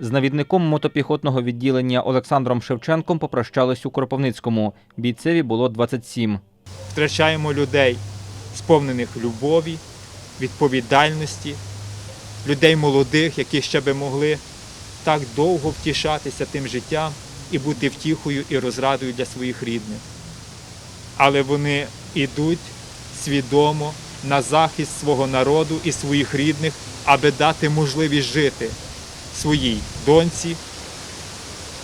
З навідником мотопіхотного відділення Олександром Шевченком попрощались у Кропивницькому. Бійцеві було 27. втрачаємо людей, сповнених любові, відповідальності, людей молодих, які ще би могли так довго втішатися тим життям і бути втіхою і розрадою для своїх рідних. Але вони йдуть свідомо на захист свого народу і своїх рідних, аби дати можливість жити своїй доньці,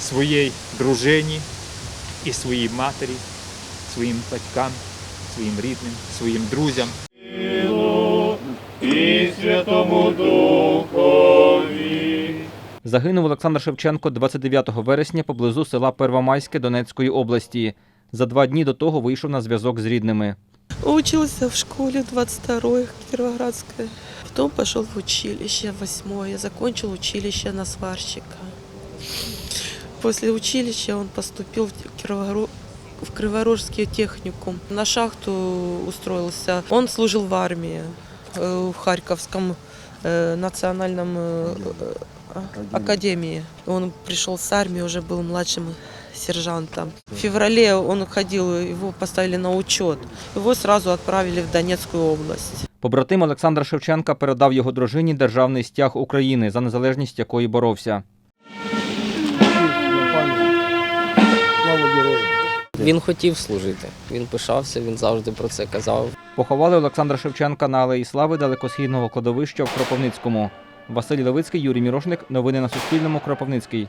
своїй дружині і своїй матері, своїм батькам своїм рідним, своїм друзям. Загинув Олександр Шевченко 29 вересня поблизу села Первомайське Донецької області. За два дні до того вийшов на зв'язок з рідними. Учился в школе 22-й Кировоградской. Потом пошел в училище 8 закончил училище на сварщика. После училища он поступил в, Кировогру- в Криворожский техникум. На шахту устроился. Он служил в армии э, в Харьковском национальном э, э, академии. Он пришел с армии, уже был младшим сержантом. В феврале он ходил, его поставили на учет. Его сразу отправили в Донецкую область. Побратим Олександра Шевченка передав його дружині державний стяг України, за незалежність якої боровся. Він хотів служити, він пишався, він завжди про це казав. Поховали Олександра Шевченка на Алеї Слави далекосхідного кладовища в Кропивницькому. Василь Левицький, Юрій Мірошник. Новини на Суспільному. Кропивницький.